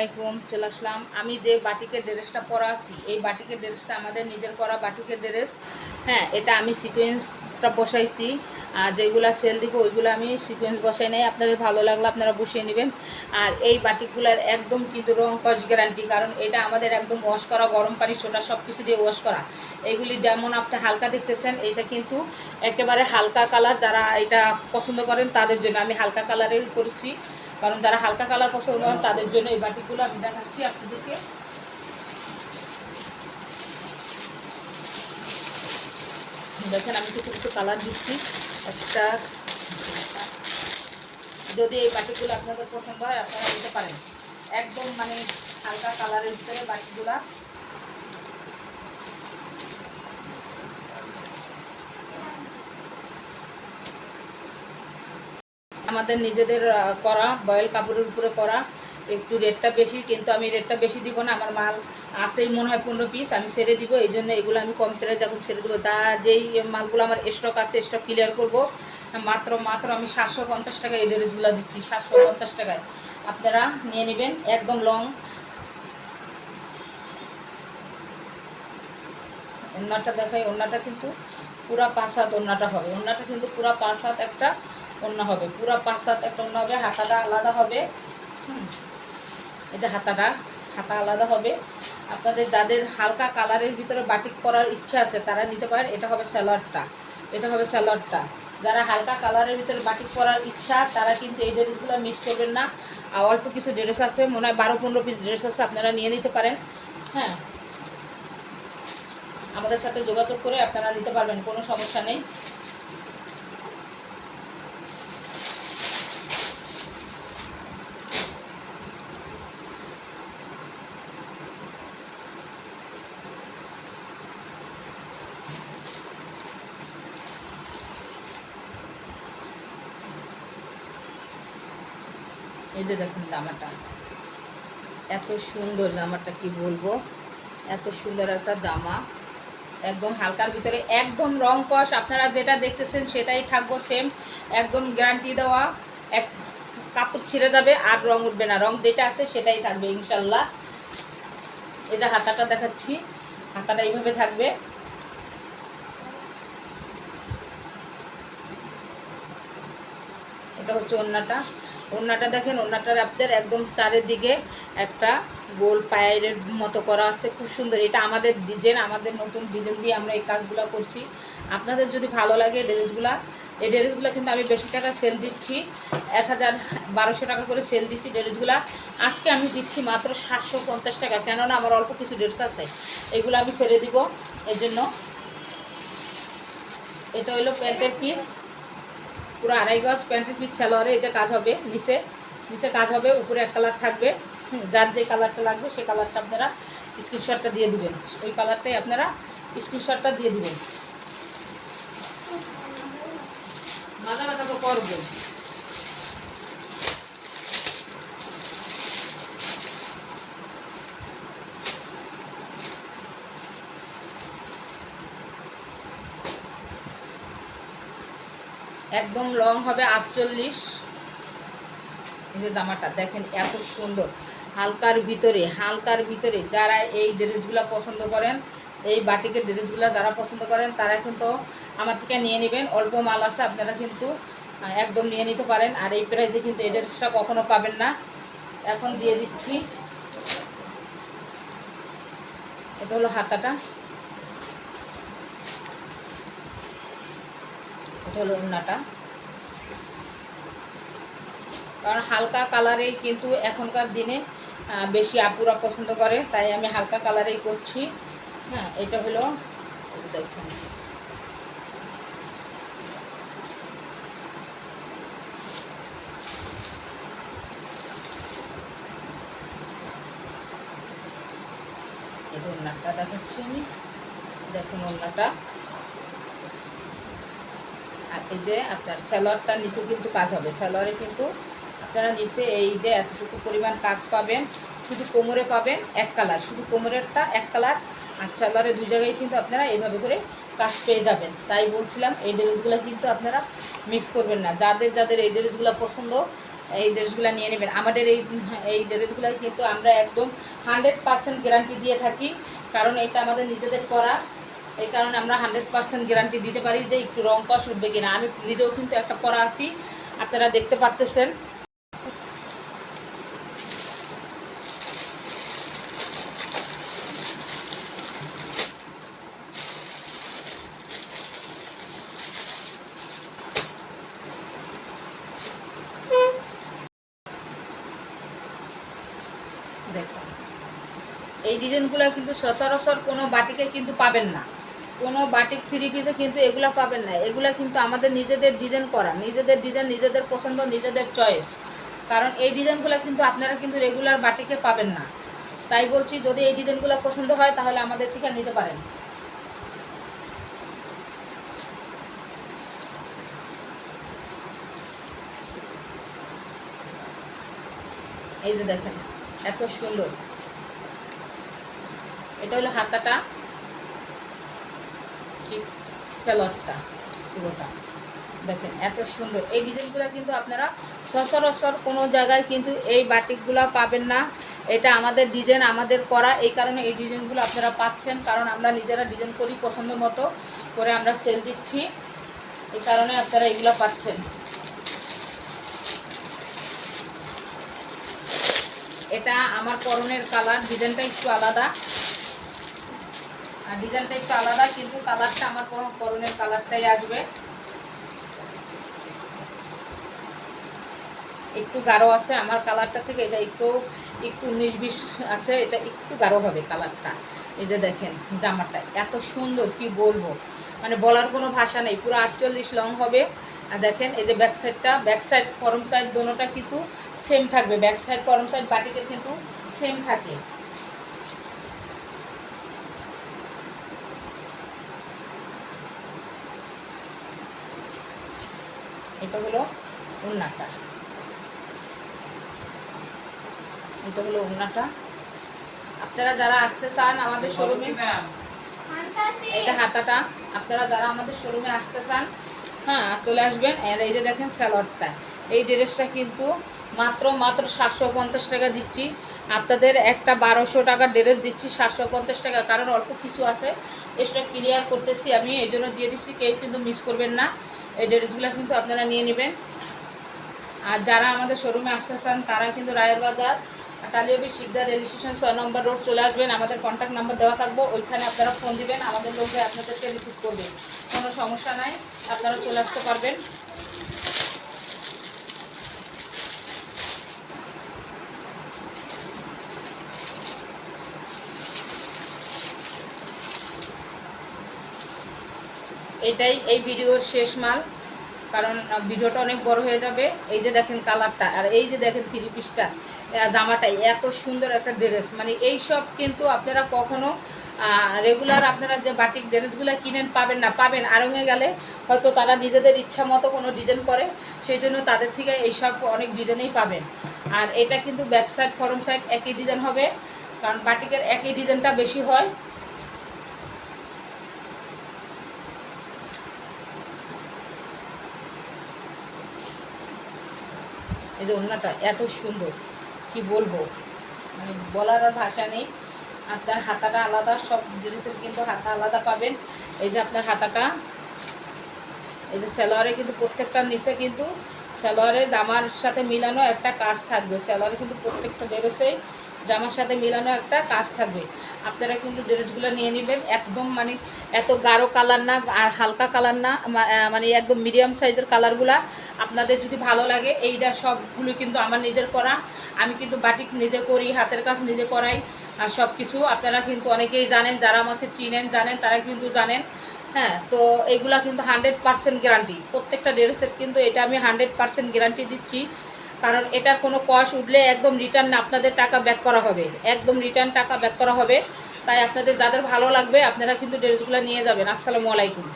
আলাইকুম, চলে আসলাম। আমি যে বাটিকের ড্রেসটা পরা আছি, এই বাটিকের ড্রেসটা আমাদের নিজের করা বাটিকের ড্রেস। হ্যাঁ এটা আমি সিকোয়েন্সটা বসাইছি। আর যেগুলো সেল দিব, ওইগুলো আমি সিকোয়েন্স বসাই নাই। আপনাদের ভালো লাগলে আপনারা বসিয়ে নেবেন। আর এই বাটিকগুলার একদম কিন্তু রং কস গ্যারান্টি কারণ এটা আমাদের একদম ওয়াশ করা, গরম পানি সোটা সব কিছু দিয়ে ওয়াশ করা। এইগুলি যেমন আপনি হালকা দেখতেছেন, এটা কিন্তু একেবারে হালকা কালার যারা এটা পছন্দ করেন, তাদের জন্য আমি হালকা কালারের করেছি। কারণ যারা হালকা কালার পছন্দ করেন তাদের জন্য এই বাটিগুলো আমি দেখাচ্ছি আপনাদেরকে। দেখেন, আমি কিছু কিছু কালার দিচ্ছি। একটা, যদি এই বাটিগুলো আপনাদের পছন্দ হয়, আপনারা নিতে পারেন। একদম মানে হালকা কালারের ভিতরে বাটিগুলা। আমাদের নিজেদের করা, বয়েল কাপড়ের উপরে করা। একটু রেটটা বেশি, কিন্তু আমি রেটটা বেশি দিব না, আমার মাল আসেই মনে হয় পনেরো পিস, আমি ছেড়ে দিব, এই জন্য এগুলো আমি কম তেলে যখন ছেড়ে দেবো। তা যেই মালগুলো আমার স্টক আছে স্টক ক্লিয়ার করব, মাত্র মাত্র আমি সাতশো পঞ্চাশ টাকায় এই ড্রেসগুলো দিচ্ছি, সাতশো পঞ্চাশ টাকায়। আপনারা নিয়ে নেবেন, একদম লং ওড়নাটা দেখাই, ওড়নাটা কিন্তু পুরা পাঁচ হাত ওড়নাটা হবে। ওড়নাটা কিন্তু পুরা পাঁচ হাত একটা ওড়না হবে। পুরা পাঁচ হাত একটা ওড়না হবে, হাতাটা আলাদা হবে। যে হাতাটা, হাতা আলাদা হবে। আপনাদের যাদের হালকা কালারের ভিতরে বাটিক করার ইচ্ছা আছে, তারা নিতে পারেন। এটা হবে স্যালোয়ারটা। এটা হবে স্যালোয়ারটা। যারা হালকা কালারের ভিতরে বাটিক করার ইচ্ছা, তারা কিন্তু এই ড্রেসগুলো মিস করবেন না। আর অল্প কিছু ড্রেস আছে, মনে হয় বারো পনেরো পিস ড্রেস আছে, আপনারা নিয়ে নিতে পারেন। হ্যাঁ। আমাদের সাথে যোগাযোগ করে আপনারা নিতে পারবেন, কোনো সমস্যা নেই। এই যে দেখুন জামাটা। এত সুন্দর জামাটা কি বলব? এত সুন্দর একটা জামা। একদম হালকার ভিতরে একদম রং কষ আপনারা যেটা দেখতেছেন সেটাই থাকব সেম একদম গ্যারান্টি দেওয়া। এক কাপড় ছিঁড়ে যাবে, আর রং উঠবে না। রং যেটা আছে সেটাই থাকবে, ইনশাল্লাহ। যে হাতাটা দেখাচ্ছি, হাতাটা এইভাবে থাকবে। এটা হচ্ছে ওড়নাটা ওড়নাটা দেখেন ওড়নাটার আপনাদের একদম চারিদিকে একটা গোল পায়ের মতো করা আছে। খুব সুন্দর। এটা আমাদের ডিজাইন, আমাদের নতুন ডিজাইন দিয়ে আমরা এই কাজগুলো করছি। আপনাদের যদি ভালো লাগে ড্রেসগুলা, এই ড্রেসগুলো কিন্তু আমি বেশি টাকা সেল দিচ্ছি। এক হাজার বারোশো টাকা করে সেল দিচ্ছি ড্রেসগুলা। আজকে আমি দিচ্ছি মাত্র সাতশো পঞ্চাশ টাকা, কেননা আমার অল্প কিছু ড্রেস আছে। এগুলো আমি ছেড়ে দিব। এই জন্য এটা হলো প্যান্টের পিস। পুরো আড়াই গজ প্যান্টের পিস সালোয়ারে যে কাজ হবে, নিচে নিচে কাজ হবে, উপরে এক কালার থাকবে যার যে কালারটা লাগবে, সে কালারটা আপনারা স্ক্রিনশটটা দিয়ে দেবেন। ওই কালারটাই আপনারা স্ক্রিনশটটা দিয়ে দেবেন। মাথা ব্যথা তো করবেন একদম লং হবে আটচল্লিশ। জামাটা দেখেন এত সুন্দর। হালকার ভিতরে হালকার ভিতরে যারা এই ড্রেসগুলো পছন্দ করেন, এই বাটিকের ড্রেসগুলো যারা পছন্দ করেন, তারা কিন্তু আমার থেকে নিয়ে নেবেন। অল্প মাল আছে, আপনারা কিন্তু একদম নিয়ে নিতে পারেন। আর এই প্রাইসে কিন্তু এই ড্রেসটা কখনো পাবেন না। এখন দিয়ে দিচ্ছি। এটা হলো হাতাটা। এটা হলো ওড়নাটা কারণ হালকা কালারেই কিন্তু এখনকার দিনে বেশি আপুরা পছন্দ করে, তাই আমি হালকা কালারেই করছি। হ্যাঁ এটা হলো, দেখুন। দেখাচ্ছি আমি। দেখুন ওড়নাটা আর এই যে আপনার স্যালোয়ারটা নিচে কিন্তু কাজ হবে। স্যালোয়ারে কিন্তু আপনারা নিচে এই যে এতটুকু পরিমাণ কাজ পাবেন, শুধু কোমরে পাবেন এক কালার, শুধু কোমরেরটা এক কালার, আর স্যালোয়ারে দুই জায়গায় কিন্তু আপনারা এইভাবে করে কাজ পেয়ে যাবেন। তাই বলছিলাম, এই ড্রেসগুলো কিন্তু আপনারা মিস করবেন না। যাদের যাদের এই ড্রেসগুলো পছন্দ, এই ড্রেসগুলো নিয়ে নেবেন। আমাদের এই এই ড্রেসগুলো কিন্তু আমরা একদম হান্ড্রেড পার্সেন্ট গ্যারান্টি দিয়ে থাকি, কারণ এটা আমাদের নিজেদের করা। এই কারণে আমরা হান্ড্রেড পার্সেন্ট গ্যারান্টি দিতে পারি যে একটু রং কষ উঠবে কিনা। আমি নিজেও কিন্তু একটা পরা আছি, আপনারা দেখতে পারতেছেন। এই ডিজাইনগুলো কিন্তু সচরাচর কোনো বাটিকে কিন্তু পাবেন না। কোনো বাটিক থ্রি পিসে কিন্তু এগুলো পাবেন না। এগুলো কিন্তু আমাদের নিজেদের ডিজাইন করা। নিজেদের ডিজাইন নিজেদের পছন্দ, নিজেদের চয়েস কারণ এই ডিজাইনগুলো কিন্তু আপনারা কিন্তু রেগুলার বাটিকে পাবেন না। তাই বলছি, যদি এই ডিজাইনগুলো পছন্দ হয়, তাহলে আমাদের থেকে নিতে পারেন। এই যে দেখেন, এত সুন্দর। এটা হলো হাতাটা। ঠিক স্যালোয়ারটা পুরোটা। দেখেন, এত সুন্দর। এই ডিজাইনগুলো কিন্তু আপনারা সচরাচর কোনো জায়গায় কিন্তু এই বাটিকগুলো পাবেন না। এটা আমাদের ডিজাইন, আমাদের করা। এই কারণে এই ডিজাইনগুলো আপনারা পাচ্ছেন, কারণ আমরা নিজেরা ডিজাইন করি পছন্দ মতো করে আমরা সেল দিচ্ছি। এই কারণে আপনারা এগুলো পাচ্ছেন। এটা আমার করণের কালার, ডিজাইনটা একটু আলাদা। আর ডিজাইনটা একটু আলাদা, কিন্তু কালারটা আমার করণের কালারটাই আসবে। একটু গাঢ় আছে, আমার কালারটা থেকে এটা একটু একটু উনিশ বিশ আছে, এটা একটু গাঢ় হবে কালারটা এই যে দেখেন, জামাটা এত সুন্দর, কি বলব? মানে বলার কোনো ভাষা নেই, পুরো আটচল্লিশ লং হবে। আর দেখেন, এই যে ব্যাক সাইডটা ব্যাক সাইড ফরম সাইড দোনোটা কিন্তু সেম থাকবে। ব্যাক সাইড ফরম সাইড বাটিকের কিন্তু সেম থাকে। এটা হলো উন্নাটা। এটা হলো উন্নাটা। আপনারা যারা আসতে চান আমাদের শোরুমে এটা হাতাটা। আপনারা যারা আমাদের শোরুমে আসতে চান হ্যাঁ চলে আসবেন। আর এই যে দেখেন স্যালোয়ারটা এই ড্রেসটা কিন্তু মাত্র মাত্র সাতশো পঞ্চাশ টাকা দিচ্ছি। আপনাদের একটা বারোশো টাকার ড্রেস দিচ্ছি সাতশো পঞ্চাশ টাকা। কারণ অল্প কিছু আছে। এটা ক্লিয়ার করতেছি আমি এই জন্য দিয়ে দিচ্ছি। কেউ কিন্তু মিস করবেন না। এই ড্রেসগুলো কিন্তু আপনারা নিয়ে নেবেন। আর যারা আমাদের শোরুমে আসতে চান, তারা কিন্তু রায়ের বাজার কালিয়াবি শিকদার রেল স্টেশন ছয় নম্বর রোড চলে আসবেন। আমাদের কন্ট্যাক্ট নাম্বার দেওয়া থাকব, ওইখানে আপনারা ফোন দিবেন, আমাদের লোকে আপনাদেরকে রিসিভ করবেন কোনো সমস্যা নাই, আপনারা চলে আসতে পারবেন। এটাই এই ভিডিওর শেষ মাল, কারণ ভিডিওটা অনেক বড় হয়ে যাবে। এই যে দেখেন কালারটা, আর এই যে দেখেন থ্রি পিসটা জামাটা এত সুন্দর একটা ড্রেস মানে এই সব কিন্তু আপনারা কখনো রেগুলার আপনারা যে বাটিক ড্রেসগুলো কিনেন পাবেন না, পাবেন। আরঙে গেলে হয়তো তারা নিজেদের ইচ্ছা মতো কোনো ডিজাইন করে, সেই জন্য তাদের থেকে এইসব অনেক ডিজাইনেই পাবেন। আর এটা কিন্তু ব্যাক সাইড ফরম সাইড একই ডিজাইন হবে, কারণ বাটিকের একই ডিজাইনটা বেশি হয়। এই যে ওড়নাটা এত সুন্দর, কি বলব? মানে বলার আর ভাষা নেই। আপনার হাতাটা আলাদা, সব জিনিসের কিন্তু হাতা আলাদা পাবেন। এই যে আপনার হাতাটা, এই যে স্যালোয়ারে কিন্তু প্রত্যেকটা নিচে কিন্তু স্যালোয়ারে জামার সাথে মিলানো একটা কাজ থাকবে। স্যালোয়ারে কিন্তু প্রত্যেকটা ড্রেসেই জামার সাথে মিলানো একটা কাজ থাকবে। আপনারা কিন্তু ড্রেসগুলো নিয়ে নেবেন, একদম মানে এত গাঢ় কালার না, আর হালকা কালার না মানে একদম মিডিয়াম সাইজের কালারগুলা। আপনাদের যদি ভালো লাগে এইটা সবগুলো কিন্তু আমার নিজের করা। আমি কিন্তু বাটিক নিজে করি, হাতের কাজ নিজে করাই, আর সব কিছু আপনারা কিন্তু অনেকেই জানেন, যারা আমাকে চিনেন, জানেন, তারা কিন্তু জানেন। হ্যাঁ তো এইগুলা কিন্তু হান্ড্রেড পার্সেন্ট গ্যারান্টি প্রত্যেকটা ড্রেসের কিন্তু এটা আমি হান্ড্রেড পার্সেন্ট গ্যারান্টি দিচ্ছি। কারণ এটার কোনো কস উঠলে একদম রিটার্ন আপনাদের টাকা ব্যাক করা হবে। একদম রিটার্ন টাকা ব্যাক করা হবে। তাই আপনাদের যাদের ভালো লাগবে, আপনারা কিন্তু ড্রেসগুলো নিয়ে যাবেন। আসসালামু আলাইকুম।